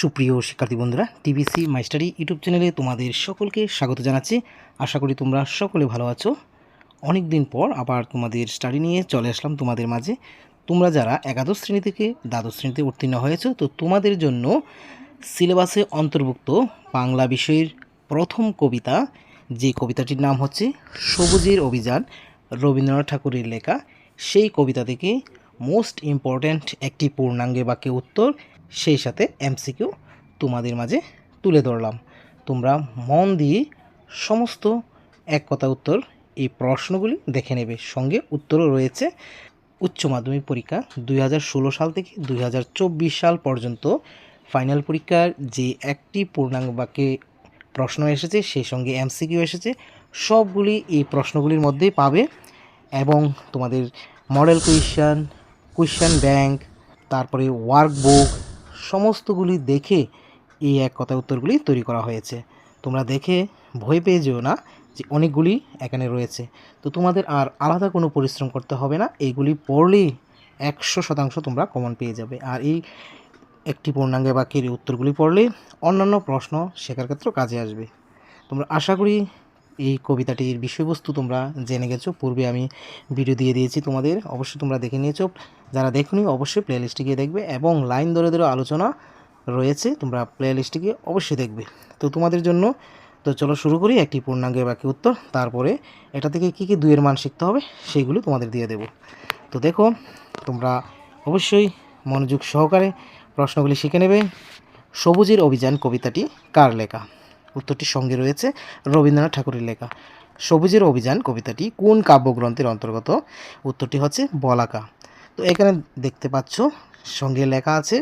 সুপ্রিয় শিক্ষার্থী বন্ধুরা টিবিসি মাইস্টারি ইউটিউব চ্যানেলে তোমাদের সকলকে স্বাগত জানাচ্ছি। আশা করি তোমরা সকলে ভালো আছো। অনেক দিন পর আবার তোমাদের স্টাডি নিয়ে চলে আসলাম তোমাদের মাঝে। তোমরা যারা একাদশ শ্রেণি থেকে দ্বাদশ শ্রেণীতে উত্তীর্ণ হয়েছো, তো তোমাদের জন্য সিলেবাসে অন্তর্ভুক্ত বাংলা বিষয়ের প্রথম কবিতা, যে কবিতাটির নাম হচ্ছে সবুজের অভিযান রবীন্দ্রনাথ ঠাকুরের লেখা, সেই কবিতা থেকে মোস্ট ইম্পর্ট্যান্ট একটি পূর্ণাঙ্গে বাক্যে উত্তর সেই সাথে এমসিকিউ তোমাদের মাঝে তুলে ধরলাম। তোমরা মন দিয়ে সমস্ত এক কথা উত্তর এই প্রশ্নগুলি দেখে নেবে। সঙ্গে উত্তরও রয়েছে। উচ্চ মাধ্যমিক পরীক্ষা দুই হাজার ষোলো সাল থেকে দুই হাজার চব্বিশ সাল পর্যন্ত ফাইনাল পরীক্ষার যে একটি পূর্ণাঙ্গ বাক্যে প্রশ্ন এসেছে, সেই সঙ্গে এমসিকিউ এসেছে। সবগুলি এই প্রশ্নগুলির মধ্যেই পাবে এবং তোমাদের মডেল কুইশন কুইশন ব্যাংক তারপরে ওয়ার্কবুক সমস্তগুলি দেখে এই এক কথা উত্তরগুলি তৈরি করা হয়েছে। তোমরা দেখে ভয় পেয়ে যেও না যে অনেকগুলি এখানে রয়েছে। তো তোমাদের আর আলাদা কোনো পরিশ্রম করতে হবে না। এইগুলি পড়লেই একশো শতাংশ তোমরা কমন পেয়ে যাবে। আর এই একটি পূর্ণাঙ্গে বাক্যের উত্তরগুলি পড়লে অন্যান্য প্রশ্ন শেখার ক্ষেত্রেও কাজে আসবে। তোমরা আশা করি এই কবিতাটির বিষয়বস্তু তোমরা জেনে গেছো। পূর্বে আমি ভিডিও দিয়ে দিয়েছি তোমাদের, অবশ্যই তোমরা দেখে নিয়েছো। যারা দেখনি, অবশ্যই প্লেলিস্টে গিয়ে দেখবে এবং লাইন ধরে ধরে আলোচনা রয়েছে, তোমরা প্লেলিস্টে গিয়ে অবশ্যই দেখবে। তো তোমাদের জন্য, তো চলো শুরু করি একটি পূর্ণাঙ্গের বাকি উত্তর। তারপরে এটা থেকে কী কী দুইয়ের মান শিখতে হবে সেইগুলো তোমাদের দিয়ে দেব। তো দেখো, তোমরা অবশ্যই মনোযোগ সহকারে প্রশ্নগুলি শিখে নেবে। সবুজের অভিযান কবিতাটি কার লেখা? উত্তরটির সঙ্গে রয়েছে রবীন্দ্রনাথ ঠাকুরের লেখা। সবুজের অভিযান কবিতাটি কোন কাব্যগ্রন্থের অন্তর্গত? উত্তরটি হচ্ছে বলাকা। তো এখানে দেখতে পাচ্ছ, সঙ্গে লেখা আছে,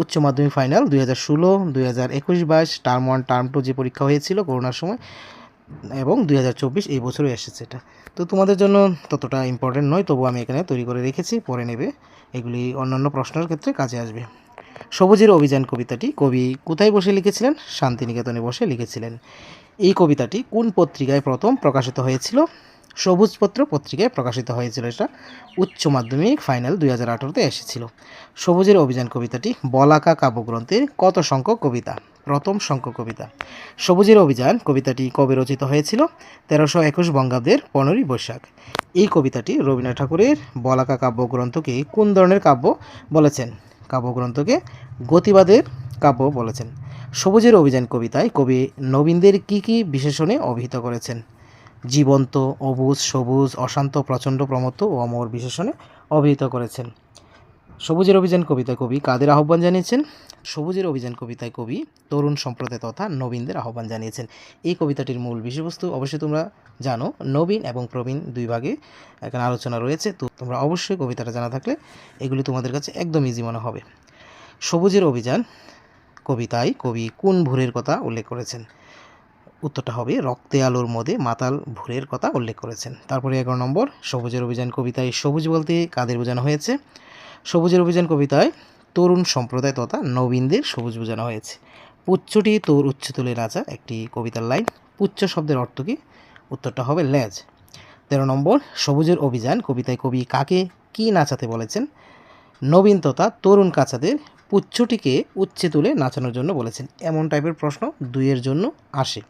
উচ্চ মাধ্যমিক ফাইনাল দুই হাজার ষোলো, দুই হাজার একুশ বাইশ, টার্ম ওয়ান, টার্ম টু যে পরীক্ষা হয়েছিল করোনার সময়, এবং দুই হাজার চব্বিশ এই বছরও এসেছে এটা। তো তোমাদের জন্য ততটা ইম্পর্টেন্ট নয় তবু আমি এখানে তৈরি করে রেখেছি পরে নেবে। এগুলি অন্যান্য প্রশ্নের ক্ষেত্রে কাজে আসবে। সবুজের অভিযান কবিতাটি কবি কোথায় বসে লিখেছিলেন? শান্তিনিকেতনে বসে লিখেছিলেন। এই কবিতাটি কোন পত্রিকায় প্রথম প্রকাশিত হয়েছিল? সবুজপত্র পত্রিকায় প্রকাশিত হয়েছিল এটা। উচ্চ মাধ্যমিক ফাইনাল দুই হাজার আঠারোতে এসেছিল। সবুজের অভিযান কবিতাটি বলাকা কাব্যগ্রন্থের কত সংখ্যক কবিতা? প্রথম সংখ্যক কবিতা। সবুজের অভিযান কবিতাটি কবে রচিত হয়েছিল? তেরোশো একুশ বঙ্গাব্দের পনেরোই বৈশাখ। এই কবিতাটি রবীন্দ্রনাথ ঠাকুরের বলাকা কাব্যগ্রন্থকে কোন ধরনের কাব্য বলেছেন? কাব্যগ্রন্থকে গতিবাদের কাব্য বলেছেন। সবুজের অভিযান কবিতায় কবি নবীনদের কি কি বিশেষণে অভিহিত করেছেন? জীবন্ত, অবুজ, সবুজ, অশান্ত, প্রচণ্ড, প্রমত্ত ও অমর বিশেষণে অভিহিত করেছেন। সবুজের অভিযান কবিতায় কবি কাদের আহ্বান জানিয়েছেন? সবুজের অভিযান কবিতায় কবি তরুণ সম্প্রদায় তথা নবীনদের আহ্বান জানিয়েছেন। এই কবিতাটির মূল বিষয়বস্তু অবশ্যই তোমরা জানো। নবীন এবং প্রবীণ দুই ভাগে এখানে আলোচনা রয়েছে। তো তোমরা অবশ্যই কবিতাটা জানা থাকলে এগুলি তোমাদের কাছে একদম ইজি মনে হবে। সবুজের অভিযান কবিতায় কবি কোন ভোরের কথা উল্লেখ করেছেন? উত্তরটা হবে, রক্তে আলোর মধ্যে মাতাল ভোরের কথা উল্লেখ করেছেন। তারপরে এগারো নম্বর, সবুজের অভিযান কবিতায় সবুজ বলতে কাদের বোঝানো হয়েছে? সবুজের অভিযান কবিতায় তরুণ সম্প্রদায় তথা নবীনদের সবুজ বোঝানো হয়েছে। পুচ্ছটি তোর উচ্চ তুলে নাচা একটি কবিতার লাইন। পুচ্ছ শব্দের অর্থ কী? উত্তরটা হবে লেজ। তেরো নম্বর, সবুজের অভিযান কবিতায় কবি কাকে কি নাচাতে বলেছেন? নবীন তথা তরুণ কাচাদের পুচ্ছটিকে উচ্চে তুলে নাচানোর জন্য বলেছেন। এমন টাইপের প্রশ্ন দুইয়ের জন্য আসে।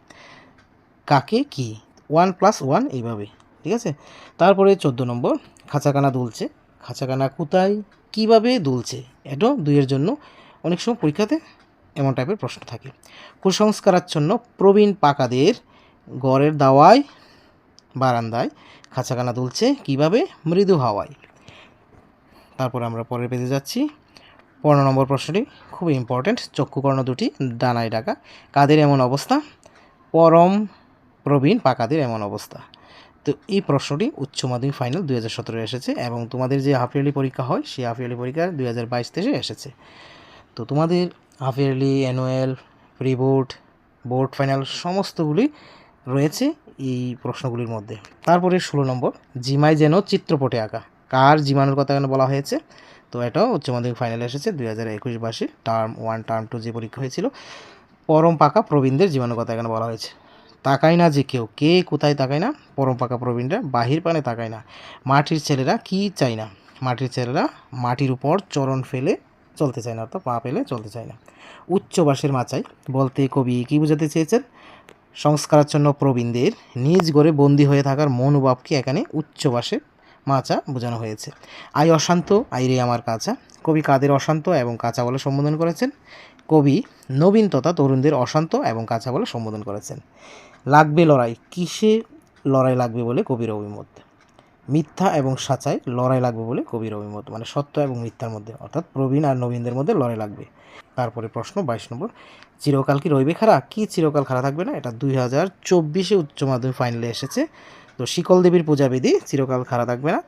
কাকে কি? ওয়ান প্লাস ওয়ান এইভাবে, ঠিক আছে? তারপরে চোদ্দ নম্বর, খাঁচাকানা দুলছে। খাঁচাকানা কোথায়? কীভাবে দুলছে? এটাও দুইয়ের জন্য অনেক সময় পরীক্ষাতে এমন টাইপের প্রশ্ন থাকে। কুসংস্কারাচ্ছন্ন প্রবীণ পাকাদের গড়ের দাওয়ায়, বারান্দায় খাঁচাকানা দুলছে কীভাবে? মৃদু হাওয়ায়। তারপর আমরা পরের পেজে যাচ্ছি। পনেরো নম্বর প্রশ্নটি, খুব ইম্পর্ট্যান্ট চক্ষুকর্ণ দুটি, ডানায় ডাকা কাদের এমন অবস্থা? পরম প্রবীণ পাকাদের এমন অবস্থা। তো এই প্রশ্নটি উচ্চ মাধ্যমিক ফাইনাল দুই হাজার সতেরো এসেছে এবং তোমাদের যে হাফ ইয়ারলি পরীক্ষা হয়, সেই হাফ ইয়ারলি পরীক্ষা দুই হাজার বাইশ থেকে এসেছে। তো তোমাদের half yearly, annual pre board board final সমস্তগুলি রয়েছে এই প্রশ্নগুলির মধ্যে। তারপরে ষোলো নম্বর, জিমাই যেন চিত্রপটে আঁকা। কার জীবাণুর কথা এখানে বলা হয়েছে? তো এটাও উচ্চ মাধ্যমিক ফাইনালে এসেছে দুই হাজার একুশ বাসে টার্ম ওয়ান, টার্ম টু যে পরীক্ষা হয়েছিল। পরম পাকা প্রবীণদের জীবাণুর কথা এখানে বলা হয়েছে। তাকায় না যে কেউ কে কোথায় তাকায় না, পরম পাকা প্রবীণরা বাহির পানে তাকায় না। মাটির ছেলেরা কি চায় না? মাটির ছেলেরা মাটির উপর চরণ ফেলে চলতে চায় না, অর্থাৎ পা ফেলে চলতে চায় না। উচ্চবাসের মাচায় বলতে কবি কী বোঝাতে চেয়েছেন? সংস্কারাচ্ছন্ন প্রবীণদের নিজ গড়ে বন্দী হয়ে থাকার মনোভাবকে এখানে উচ্চবাসের মাচা বোঝানো হয়েছে। আই অশান্ত, আই রে আমার কাঁচা। কবি কাদের অশান্ত এবং কাঁচা বলে সম্বোধন করেছেন? কবি নবীন তথা তরুণদের অশান্ত এবং কাঁচা বলে সম্বোধন করেছেন। লাগবে লড়াই। কিসে লড়াই লাগবে বলে কবির অভিমত? মিথ্যা এবং সাচাই লড়াই লাগবে বলে কবির অভিমত। মানে সত্য এবং মিথ্যার মধ্যে। অর্থাৎ প্রবীণ আর নবীনদের মধ্যে লড়াই লাগবে। তারপরে প্রশ্ন বাইশ নম্বর। চিরকাল কি রইবে খারা কি চিরকাল খারা থাকবে না? এটা দুই হাজার চব্বিশে উচ্চ মাধ্যমিক ফাইনালে এসেছে। তো শিকল দেবীর পূজাবিধি, চিরকাল খারা থাকবে না।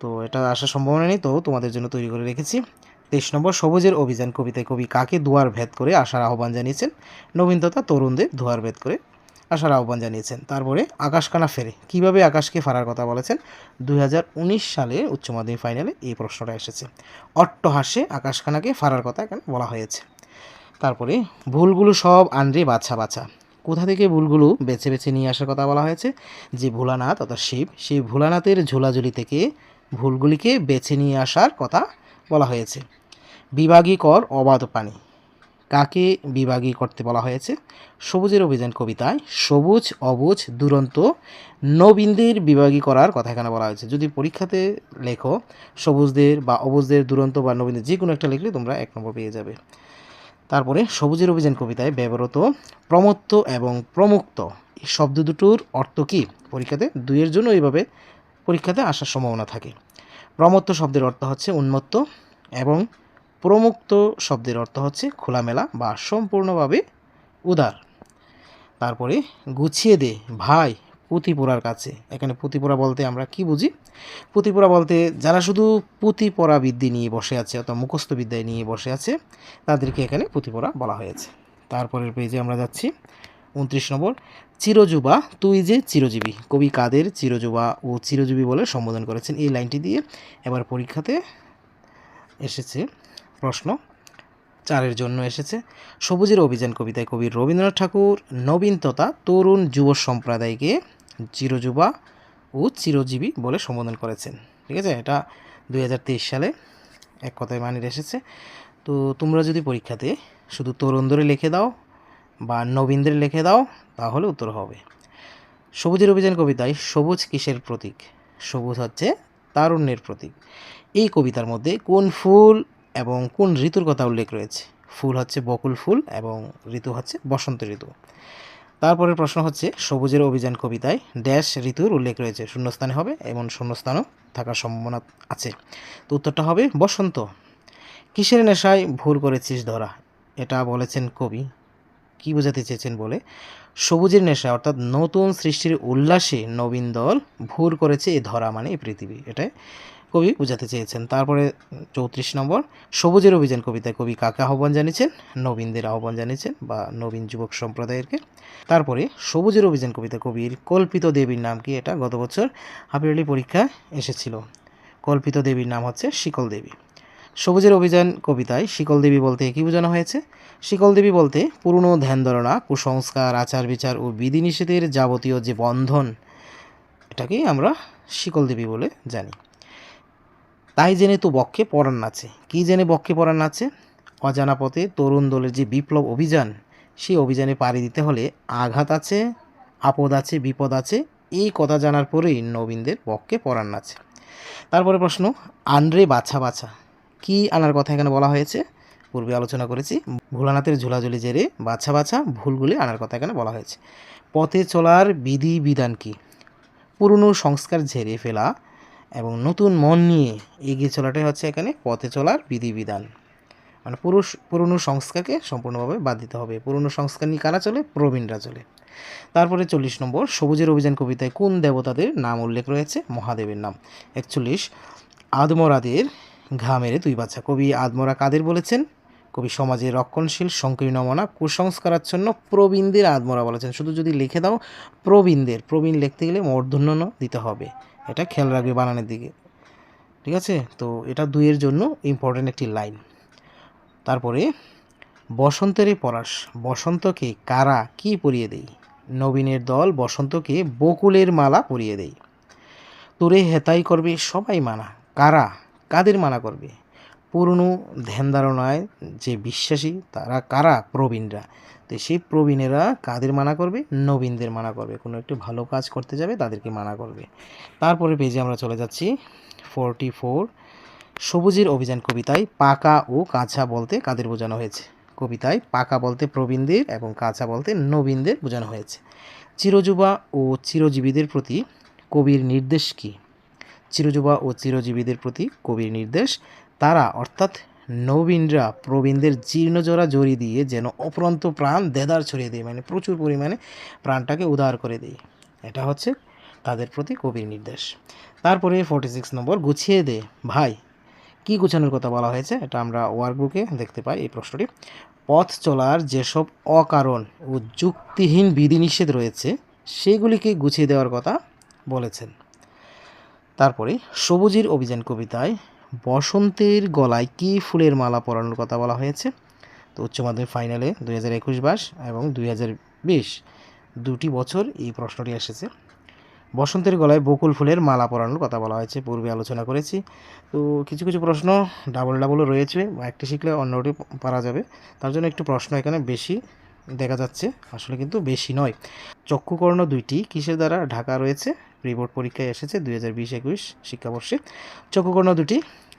তো এটা আসার সম্ভাবনা নেই। তো তোমাদের জন্য তৈরি করে রেখেছি। তেইশ নম্বর, সবুজের অভিযান। কবিতায় কবি কাকে দুয়ার ভেদ করে আসার আহ্বান জানিয়েছেন? নবীন তথা তরুণদের দুয়ার ভেদ করে। আসার আহ্বান জানিয়েছেন তারপরে আকাশকানা ফেরে। কীভাবে আকাশকে ফারার কথা বলেছেন? দু হাজার উনিশ সালে উচ্চ মাধ্যমিক ফাইনালে এই প্রশ্নটা এসেছে। অট্টহাসে আকাশখানাকে ফারার কথা এখানে বলা হয়েছে। তারপরে, ভুলগুলো সব আনরে বাছা বাছা। কোথা থেকে ভুলগুলো বেছে বেছে নিয়ে আসার কথা বলা হয়েছে? যে ভোলানাথ অর্থাৎ শিব, সেই ভোলানাথের ঝোলাঝুলি থেকে ভুলগুলিকে বেছে নিয়ে আসার কথা বলা হয়েছে। বিভাগী কর অবাধ পানি। কাকে বিভাগী করতে বলা হয়েছে? সবুজের অভিযান কবিতায়, সবুজ, অবুজ, দুরন্ত, নবীনদের বিভাগী করার কথা এখানে বলা হয়েছে। যদি পরীক্ষাতে লেখো, সবুজদের বা অবুজদের, দুরন্ত বা নবীনদের যে কোনো একটা লিখলে তোমরা এক নম্বর পেয়ে যাবে। তারপরে সবুজের অভিযান কবিতায় ব্যবহৃত, প্রমত্ত এবং প্রমুক্ত। এই শব্দ দুটোর অর্থ কী? পরীক্ষাতে দুইয়ের জন্য এইভাবে পরীক্ষাতে আসার সম্ভাবনা থাকে। প্রমত্ত শব্দের অর্থ হচ্ছে উন্মত্ত এবং প্রমুক্ত শব্দের অর্থ হচ্ছে খোলামেলা বা সম্পূর্ণভাবে উদার। তারপরে গুছিয়ে দে, ভাই, পুঁতিপোড়ার কাছে। এখানে পুঁতিপোড়া বলতে আমরা কি বুঝি? পুঁতিপোড়া বলতে যারা শুধু পুঁতিপোড়া বিদ্যে নিয়ে বসে আছে অর্থাৎ মুখস্থ বিদ্যায় নিয়ে বসে আছে, তাদেরকে এখানে পুঁতিপোড়া বলা হয়েছে। তারপরের পেজে আমরা যাচ্ছি। উনত্রিশ নম্বর, চিরযুবা, তুই যে চিরজীবী। কবি কাদের চিরযুবা ও চিরজীবী বলে সম্বোধন করেছেন এই লাইনটি দিয়ে। এবার পরীক্ষাতে এসেছে প্রশ্ন চারের জন্য এসেছে। সবুজের অভিযান কবিতায় কবি রবীন্দ্রনাথ ঠাকুর, নবীন তথা তরুণ যুব সম্প্রদায়কে চিরযুবা ও চিরজীবী বলে সম্বোধন করেছেন। ঠিক আছে? এটা দু হাজার তেইশ সালে এক কথায় মানের এসেছে। তো তোমরা যদি পরীক্ষাতে শুধু তরুণদের লিখে দাও বা নবীনদের লিখে দাও, তাহলে উত্তর হবে। সবুজের অভিযান কবিতায় সবুজ কিসের প্রতীক? সবুজ হচ্ছে তারুণ্যের প্রতীক। এই কবিতার মধ্যে কোন ফুল এবং কোন ঋতুর কথা উল্লেখ রয়েছে? ফুল হচ্ছে বকুল ফুল এবং ঋতু হচ্ছে বসন্ত ঋতু। তারপরের প্রশ্ন হচ্ছে, সবুজের অভিযান কবিতায় ড্যাশ ঋতুর উল্লেখ রয়েছে। শূন্যস্থানে হবে এমন শূন্যস্থানও থাকার সম্ভাবনা আছে। তো উত্তরটা হবে বসন্ত। কিসের নেশায় ভুল করেছিস ধরা? এটা বলেছেন কবি। কি বোঝাতে চেয়েছেন বলে? সবুজের নেশা, অর্থাৎ নতুন সৃষ্টির উল্লাসে নবীন দল ভুর করেছে এই ধরা মানে এই পৃথিবী। এটাই কবি বোঝাতে চেয়েছেন। তারপরে চৌত্রিশ নম্বর, সবুজের অভিযান কবিতায় কবি কাকে আহ্বান জানিয়েছেন? নবীনদের আহ্বান জানিয়েছেন বা নবীন যুবক সম্প্রদায়েরকে। তারপরে সবুজের অভিযান কবিতা কবির কল্পিত দেবীর নাম কি? এটা গত বছর হাফিয়ারলি পরীক্ষা এসেছিল। কল্পিত দেবীর নাম হচ্ছে শিকল দেবী। সবুজের অভিযান কবিতায় শিকল দেবী বলতে কী বোঝানো হয়েছে? শিকল দেবী বলতে পুরনো ধ্যান ধারণা, কুসংস্কার, আচার বিচার ও বিধিনিষেধের যাবতীয় যে বন্ধন, এটাকেই আমরা শিকল দেবী বলে জানি। তাই জেনে তো বক্ষে পড়ান নাচে। কী জেনে বক্ষে পড়ান নাচে? অজানা পথে তরুণ দলের যে বিপ্লব অভিযান, সেই অভিযানে পাড়ি দিতে হলে আঘাত আছে, আপদ আছে, বিপদ আছে, এই কথা জানার পরেই নবীনদের বক্ষে পড়ান নাচে। তারপরে প্রশ্ন, আন্দ্রে বাছা বাছা, কি আনার কথা এখানে বলা হয়েছে? পূর্বে আলোচনা করেছি, ভোলানাথের ঝোলাঝুলি জেরে বাছা বাছা, ভুলগুলি আনার কথা এখানে বলা হয়েছে। পথে চলার বিধি বিধান কি? পুরনো সংস্কার ঝেড়ে ফেলা এবং নতুন মন নিয়ে এগিয়ে চলাটাই হচ্ছে এখানে পথে চলার বিধিবিধান। মানে পুরুষ, পুরনো সংস্কারকে সম্পূর্ণভাবে বাদ দিতে হবে। পুরনো সংস্কার নিয়ে কারা চলে? প্রবীণরা চলে। তারপরে চল্লিশ নম্বর, সবুজের অভিযান কবিতায় কোন দেবতাদের নাম উল্লেখ রয়েছে? মহাদেবের নাম। একচল্লিশ, আদমরাদের ঘা মেরে দুই বাচ্চা কবি আদমরা কাদের বলেছেন? কবি সমাজের রক্ষণশীল, সংকীর্ণ মনা, কুসংস্কারাচ্ছন্ন প্রবীণদের আদমরা বলেছেন। শুধু যদি লিখে দাও, প্রবীণদের, প্রবীণ লিখতে গেলে মূর্ধন্য দিতে হবে। এটা খেয়াল রাখবে বানানের দিকে। ঠিক আছে? তো এটা দুইয়ের জন্য ইম্পর্টেন্ট একটি লাইন তারপরে বসন্তের এই পরাশ বসন্তকে কারা কি পরিয়ে দেই নবীনের দল বসন্তকে বকুলের মালা পরিয়ে দেই তোরে হেতাই করবে সবাই মানা। কারা? কাদের মানা করবে? পুরনো ধ্যান ধারণায় যে বিশ্বাসী, তারা কারা? প্রবীণরা। তো সেই প্রবীণেরা কাদের মানা করবে? নবীনদের মানা করবে। কোনো একটি ভালো কাজ করতে যাবে, তাদেরকে মানা করবে। তারপরে পেজে আমরা চলে যাচ্ছি। ফোরটি ফোর সবুজের অভিযান কবিতায় পাকা ও কাঁচা বলতে কাদের বোঝানো হয়েছে? কবিতায় পাকা বলতে প্রবীণদের এবং কাঁচা বলতে নবীনদের বোঝানো হয়েছে। চিরযুবা ও চিরজীবীদের প্রতি কবির নির্দেশ কী? চিরযুবা ও চিরজীবীদের প্রতি কবির নির্দেশ তারা, অর্থাৎ নবীনরা প্রবীণদের জীর্ণজোড়া জড়ি দিয়ে যেন অপরন্ত প্রাণ দেদার ছড়িয়ে দেয় মানে প্রচুর পরিমাণে প্রাণটাকে উদার করে দেয়। এটা হচ্ছে তাদের প্রতি কবির নির্দেশ। তারপরে ফোর্টি সিক্স নম্বর, গুছিয়ে দে। ভাই, কি গুছানোর কথা বলা হয়েছে? এটা আমরা ওয়ার্কবুকে দেখতে পাই এই প্রশ্নটি। পথ চলার যেসব অকারণ ও যুক্তিহীন বিধিনিষেধ রয়েছে, সেগুলিকে গুছিয়ে দেওয়ার কথা বলেছেন। তারপরে সবুজের অভিযান কবিতায় বসন্তের গলায় কী ফুলের মালা পরানোর কথা বলা হয়েছে? তো উচ্চ মাধ্যমিক ফাইনালে দুই হাজার একুশ বাস এবং দুই হাজার বিশ দুটি বছর এই প্রশ্নটি এসেছে। বসন্তের গলায় বকুল ফুলের মালা পরানোর কথা বলা হয়েছে, পূর্বে আলোচনা করেছি। তো কিছু কিছু প্রশ্ন ডাবল ডাবলও রয়েছে, একটি শিখলে অন্যটি পারা যাবে। তার জন্য একটু প্রশ্ন এখানে বেশি দেখা যাচ্ছে আসলে কিন্তু বেশি নয়। চক্ষুকর্ণ দুইটি কিসের দ্বারা ঢাকা রয়েছে? রিপোর্ট পরীক্ষায় এসেছে দুই হাজার বিশ একুশ শিক্ষাবর্ষে। চক্ষুকর্ণ দুটি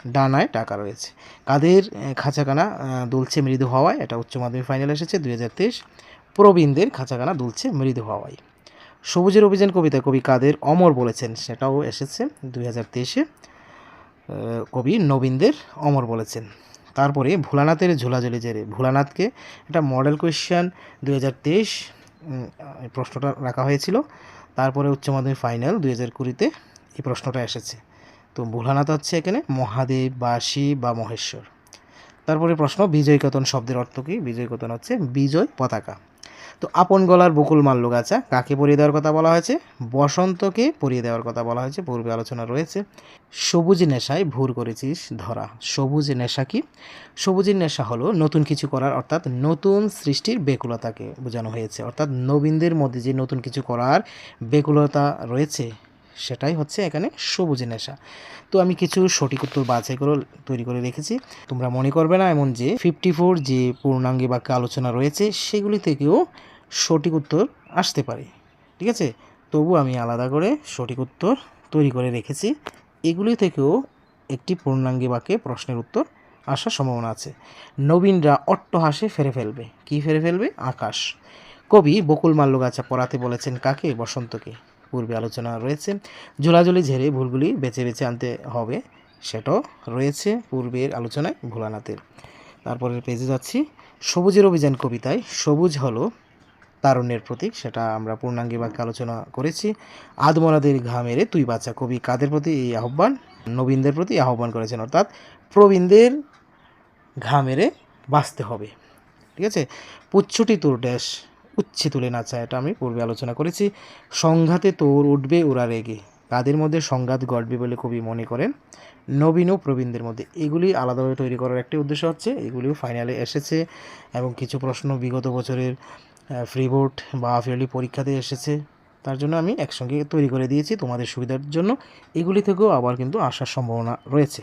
ডানায় টাকা রয়েছে। কাদের আহ, খাঁচাখানা দুলছে মৃদু হওয়ায় এটা উচ্চ মাধ্যমিক ফাইনাল এসেছে দুই হাজার তেইশ। প্রবীণদের খাঁচাখানা দুলছে মৃদু হওয়ায়। সবুজের অভিযান কবিতা কবি কাদের অমর বলেছেন সেটাও এসেছে দুই হাজার তেইশে। কবি নবীনদের অমর বলেছেন। তারপরে ভোলানাথের ঝোলাঝুলি জেরে ভোলানাথকে একটা মডেল কোয়েশ্চেন দু হাজার তেইশ প্রশ্নটা রাখা হয়েছিল। তারপরে উচ্চ মাধ্যমিক ফাইনাল দু হাজার কুড়িতে এই প্রশ্নটা এসেছে। তো ভোলানাথ হচ্ছে এখানে মহাদেব বা শিব বা মহেশ্বর। তারপরে প্রশ্ন, বিজয়কতন শব্দের অর্থ কী? বিজয়কতন হচ্ছে বিজয় পতাকা। তো আপন গলার বকুল মাল্য গাছা। কাকে পরিয়ে দেওয়ার কথা বলা হয়েছে? বসন্তকে পরিয়ে দেওয়ার কথা বলা হয়েছে। পূর্বে আলোচনা রয়েছে। সবুজ নেশায় ভুর করেছিস ধরা। সবুজ নেশা কি? সবুজের নেশা হলো নতুন কিছু করার, অর্থাৎ নতুন সৃষ্টির বেকুলতাকে বোঝানো হয়েছে। অর্থাৎ নবীনদের মধ্যে যে নতুন কিছু করার বেকুলতা রয়েছে সেটাই হচ্ছে এখানে সবুজ নেশা। তো আমি কিছু সঠিক উত্তর বাছাই করে তৈরি করে রেখেছি। তোমরা মনে করবে না এমন যে ফিফটি ফোর যে পূর্ণাঙ্গী বাক্য আলোচনা রয়েছে, সেগুলি থেকেও সঠিক উত্তর আসতে পারে। ঠিক আছে? তবু আমি আলাদা করে সঠিক উত্তর তৈরি করে রেখেছি। এগুলি থেকেও একটি পূর্ণাঙ্গী বাক্যে প্রশ্নের উত্তর আসার সম্ভাবনা আছে। নবীনরা অট্টহাসে ফেরে ফেলবে। কি ফেরে ফেলবে? আকাশ। কবি বকুল মাল্য গাছা পড়াতে বলেছেন কাকে? বসন্তকে। পূর্বে আলোচনা রয়েছে। ঝোলাঝুলি ঝেড়ে ভুলগুলি বেছে বেছে আনতে হবে, সেটাও রয়েছে পূর্বের আলোচনায় ভোলানাথের। তারপরের পেজে যাচ্ছি। সবুজের অভিযান কবিতায়, সবুজ হলো তারুণ্যের প্রতীক, সেটা আমরা পূর্ণাঙ্গী বাক্যে আলোচনা করেছি। আদমরাদের ঘা মেরে তুই বাচ্চা কবি, কাদের প্রতি এই আহ্বান? নবীনদের প্রতি আহ্বান করেছেন, অর্থাৎ প্রবীণদের ঘা মেরে বাঁচতে হবে। ঠিক আছে? পুচ্ছুটি তোর ড্যাশ উচ্ছে তুলে নাচা এটা আমি পূর্বে আলোচনা করেছি। সংঘাতে তোর উঠবে, ওরা রেগে। কাদের মধ্যে সংঘাত ঘটবে বলে কবি মনে করেন? নবীন ও প্রবীণদের মধ্যে। এগুলি আলাদাভাবে তৈরি করার একটি উদ্দেশ্য হচ্ছে, এগুলিও ফাইনালে এসেছে এবং কিছু প্রশ্ন বিগত বছরের ফ্রি বোর্ড বা হাফিয়ারলি পরীক্ষাতে এসেছে। তার জন্য আমি একসঙ্গে তৈরি করে দিয়েছি তোমাদের সুবিধার জন্য। এগুলি থেকেও আবার কিন্তু আসার সম্ভাবনা রয়েছে।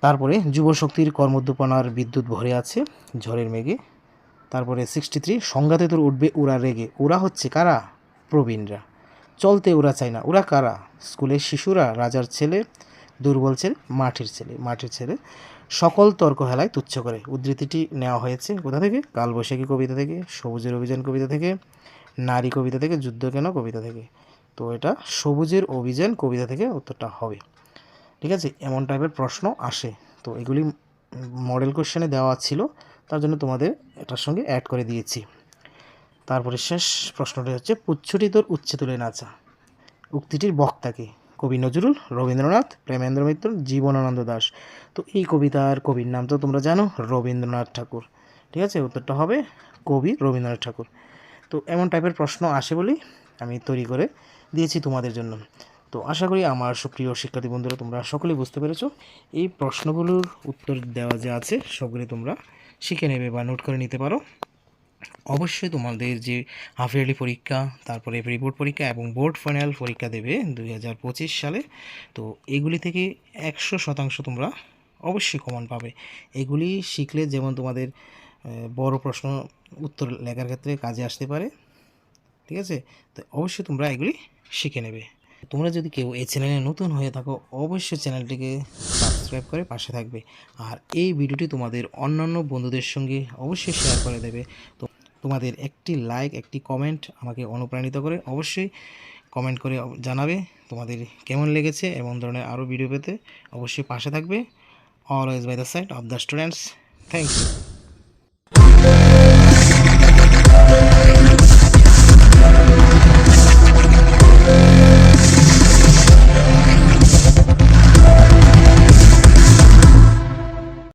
তারপরে যুবশক্তির কর্মোদ্দীপনার বিদ্যুৎ ভরে আছে, ঝড়ের মেঘে। তারপরে সিক্সটি থ্রি সংঘাতে তোর উঠবে ওরা রেগে। ওরা হচ্ছে কারা? প্রবীণরা। চলতে ওরা চায় না। ওরা কারা? স্কুলের শিশুরা, রাজার ছেলে, দুর্বল ছেলে, মাটির ছেলে। মাটির ছেলে সকল তর্ক হেলায় তুচ্ছ করে। উদ্ধৃতিটি নেওয়া হয়েছে কোথা থেকে? কালবৈশাখী কবিতা থেকে, সবুজের অভিযান কবিতা থেকে, নারী কবিতা থেকে, যুদ্ধ কেন কবিতা থেকে? তো এটা সবুজের অভিযান কবিতা থেকে উত্তরটা হবে। ঠিক আছে? এমন টাইপের প্রশ্ন আসে। তো এগুলি মডেল কোশ্চেনে দেওয়া ছিল। তার জন্য তোমাদের এটার সঙ্গে অ্যাড করে দিয়েছি। তারপরে শেষ প্রশ্নটি হচ্ছে পুচ্ছুটি তোর উচ্ছে তুলে নাচা উক্তিটির বক্তাকে কবি নজরুল, রবীন্দ্রনাথ, প্রেমেন্দ্র মিত্র, জীবনানন্দ দাস তো এই কবিতার কবির নাম তো তোমরা জানো, রবীন্দ্রনাথ ঠাকুর। ঠিক আছে? উত্তরটা হবে কবি রবীন্দ্রনাথ ঠাকুর। তো এমন টাইপের প্রশ্ন আসে বলেই আমি তৈরি করে দিয়েছি তোমাদের জন্য। তো আশা করি আমার সুপ্রিয় শিক্ষার্থী বন্ধুরা, তোমরা সকলেই বুঝতে পেরেছ। এই প্রশ্নগুলোর উত্তর দেওয়া যে আছে, সবগুলি তোমরা শিখে নেবে বা নোট করে নিতে পারো। অবশ্যই তোমাদের যে হাফ ইয়ারলি পরীক্ষা, তারপরে রিপোর্ট পরীক্ষা এবং বোর্ড ফাইনাল পরীক্ষা দেবে দুই হাজার পঁচিশ সালে, তো এগুলি থেকে একশো শতাংশ তোমরা অবশ্যই কমন পাবে। এগুলি শিখলে যেমন তোমাদের বড় প্রশ্ন উত্তর লেখার ক্ষেত্রে কাজে আসতে পারে, ঠিক আছে? তো অবশ্যই তোমরা এগুলি শিখে নেবে। তোমরা যদি কেউ এই চ্যানেলে নতুন হয়ে থাকো, অবশ্যই চ্যানেলটিকে সাবস্ক্রাইব করে পাশে থাকবে। আর এই ভিডিওটি তোমাদের অন্যান্য বন্ধুদের সঙ্গে অবশ্যই শেয়ার করে দেবে। তো তোমাদের একটি লাইক, একটি কমেন্ট আমাকে অনুপ্রাণিত করে অবশ্যই কমেন্ট করে জানাবে তোমাদের কেমন লেগেছে এমন ধরনের আরও ভিডিও পেতে অবশ্যই পাশে থাকবে। Always by the side of the students thank you